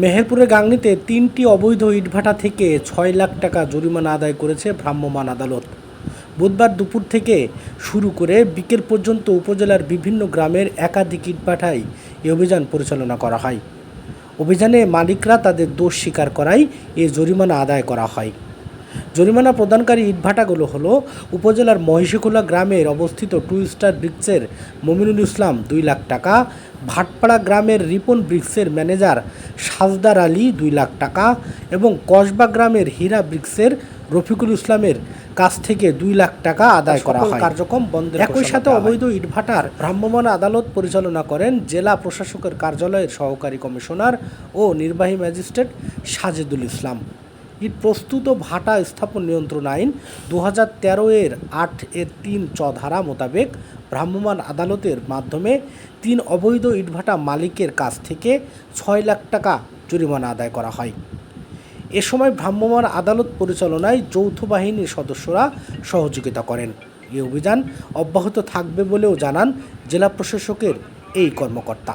মেহেরপুরের গাংনীতে তিনটি অবৈধ ইটভাটা থেকে ছয় লাখ টাকা জরিমানা আদায় করেছে ভ্রাম্যমাণ আদালত। বুধবার দুপুর থেকে শুরু করে বিকেল পর্যন্ত উপজেলার বিভিন্ন গ্রামের একাধিক ইটভাটায় এই অভিযান পরিচালনা করা হয়। অভিযানে মালিকরা তাদের দোষ স্বীকার করায় এ জরিমানা আদায় করা হয়। জরিমানা প্রদানকারী ইটভাটাগুলো হলো উপজেলার মহিষিখোলা গ্রামের অবস্থিত টু স্টার ব্রিক্সের মমিনুল ইসলাম দুই লাখ টাকা ভাটপাড়া গ্রামের রিপন ব্রিক্সের ম্যানেজার সাজদার আলী দুই লাখ টাকা এবং কসবা গ্রামের হীরা ব্রিক্সের রফিকুল ইসলামের কাছ থেকে দুই লাখ টাকা আদায় করা হয়। কার্যক্রম বন্ধের একই সাথে অবৈধ ইটভাটার ভ্রাম্যমাণ আদালত পরিচালনা করেন জেলা প্রশাসকের কার্যালয়ের সহকারী কমিশনার ও নির্বাহী ম্যাজিস্ট্রেট সাজেদুল ইসলাম। ইট প্রস্তুত ভাটা স্থাপন নিয়ন্ত্রণ আইন দু হাজার তেরো এর আট এর তিন চ ধারা মোতাবেক ভ্রাম্যমাণ আদালতের মাধ্যমে তিন অবৈধ ইটভাটা মালিকের কাছ থেকে ছয় লাখ টাকা জরিমানা আদায় করা হয়। এ সময় ভ্রাম্যমাণ আদালত পরিচালনায় যৌথ বাহিনীর সদস্যরা সহযোগিতা করেন। এই অভিযান অব্যাহত থাকবে বলেও জানান জেলা প্রশাসকের এই কর্মকর্তা।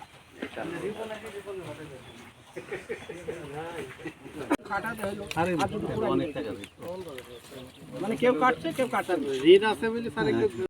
মানে কেউ কাটছে কেউ কাটছে ঋণ আছে বলে স্যার